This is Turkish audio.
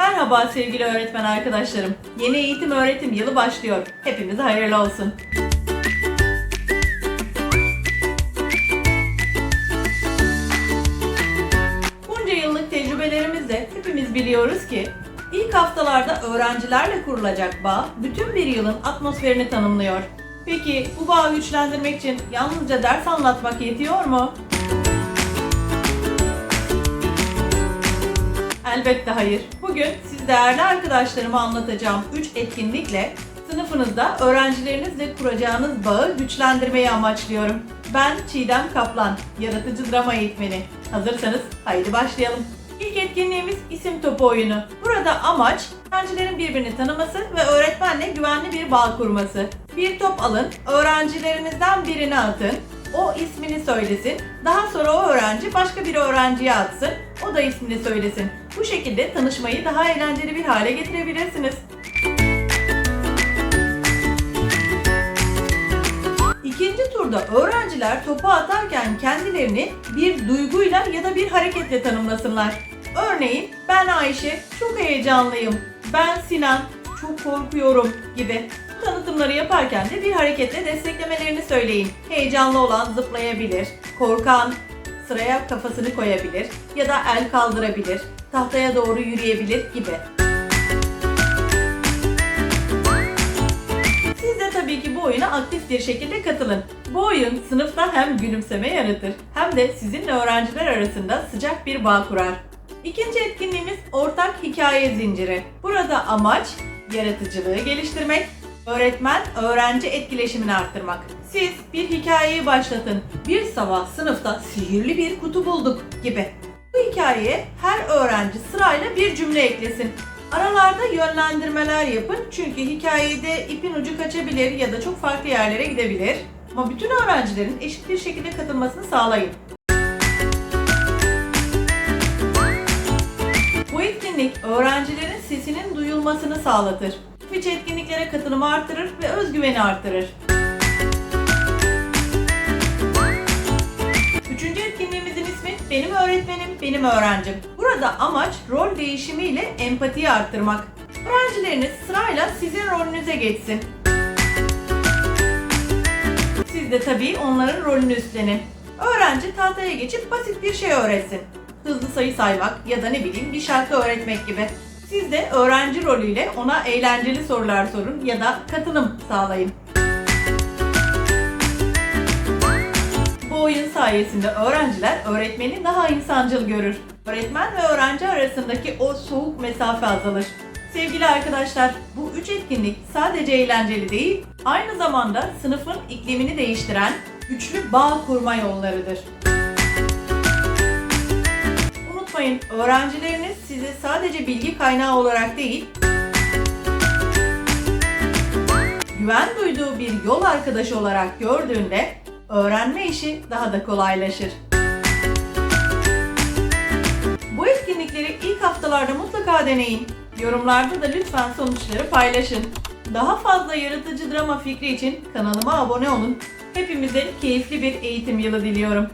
Merhaba sevgili öğretmen arkadaşlarım. Yeni eğitim öğretim yılı başlıyor. Hepimize hayırlı olsun. Bunca yıllık tecrübelerimizle hepimiz biliyoruz ki ilk haftalarda öğrencilerle kurulacak bağ bütün bir yılın atmosferini tanımlıyor. Peki bu bağı güçlendirmek için yalnızca ders anlatmak yetiyor mu? Elbette hayır. Bugün siz değerli arkadaşlarıma anlatacağım 3 etkinlikle sınıfınızda öğrencilerinizle kuracağınız bağı güçlendirmeyi amaçlıyorum. Ben Çiğdem Kaplan, yaratıcı drama eğitmeni. Hazırsanız haydi başlayalım. İlk etkinliğimiz isim topu oyunu. Burada amaç öğrencilerin birbirini tanıması ve öğretmenle güvenli bir bağ kurması. Bir top alın, öğrencilerinizden birine atın, o ismini söylesin. Daha sonra o öğrenci başka bir öğrenciye atsın. O da ismini söylesin. Bu şekilde tanışmayı daha eğlenceli bir hale getirebilirsiniz. İkinci turda öğrenciler topu atarken kendilerini bir duyguyla ya da bir hareketle tanımlasınlar. Örneğin ben Ayşe çok heyecanlıyım. Ben Sinan çok korkuyorum gibi. Tanıtımları yaparken de bir hareketle desteklemelerini söyleyin. Heyecanlı olan zıplayabilir, korkan sıraya kafasını koyabilir ya da el kaldırabilir, tahtaya doğru yürüyebilir gibi. Siz de tabii ki bu oyuna aktif bir şekilde katılın. Bu oyun sınıfta hem gülümseme yaratır hem de sizinle öğrenciler arasında sıcak bir bağ kurar. İkinci etkinliğimiz ortak hikaye zinciri. Burada amaç yaratıcılığı geliştirmek, öğretmen öğrenci etkileşimini arttırmak. Siz bir hikayeyi başlatın. Bir sabah sınıfta sihirli bir kutu bulduk gibi. Bu hikayeye her öğrenci sırayla bir cümle eklesin. Aralarda yönlendirmeler yapın çünkü hikayede ipin ucu kaçabilir ya da çok farklı yerlere gidebilir. Ama bütün öğrencilerin eşit bir şekilde katılmasını sağlayın. Bu etkinlik öğrencilerin sesinin duyulmasını sağlatır. Twitch etkinliklere katılımı artırır ve özgüveni artırır. Üçüncü etkinliğimizin ismi Benim Öğretmenim, Benim Öğrencim. Burada amaç rol değişimiyle empatiyi arttırmak. Öğrencileriniz sırayla sizin rolünüze geçsin. Siz de tabii onların rolünü üstlenin. Öğrenci tahtaya geçip basit bir şey öğretsin. Hızlı sayı saymak ya da ne bileyim bir şarkı öğretmek gibi. Siz de öğrenci rolüyle ona eğlenceli sorular sorun ya da katılım sağlayın. Bu oyun sayesinde öğrenciler öğretmeni daha insancıl görür. Öğretmen ve öğrenci arasındaki o soğuk mesafe azalır. Sevgili arkadaşlar, bu üç etkinlik sadece eğlenceli değil, aynı zamanda sınıfın iklimini değiştiren güçlü bağ kurma yollarıdır. Unutmayın, öğrencileriniz sizi sadece bilgi kaynağı olarak değil, güven duyduğu bir yol arkadaşı olarak gördüğünde öğrenme işi daha da kolaylaşır. Bu etkinlikleri ilk haftalarda mutlaka deneyin. Yorumlarda da lütfen sonuçları paylaşın. Daha fazla yaratıcı drama fikri için kanalıma abone olun. Hepimize keyifli bir eğitim yılı diliyorum.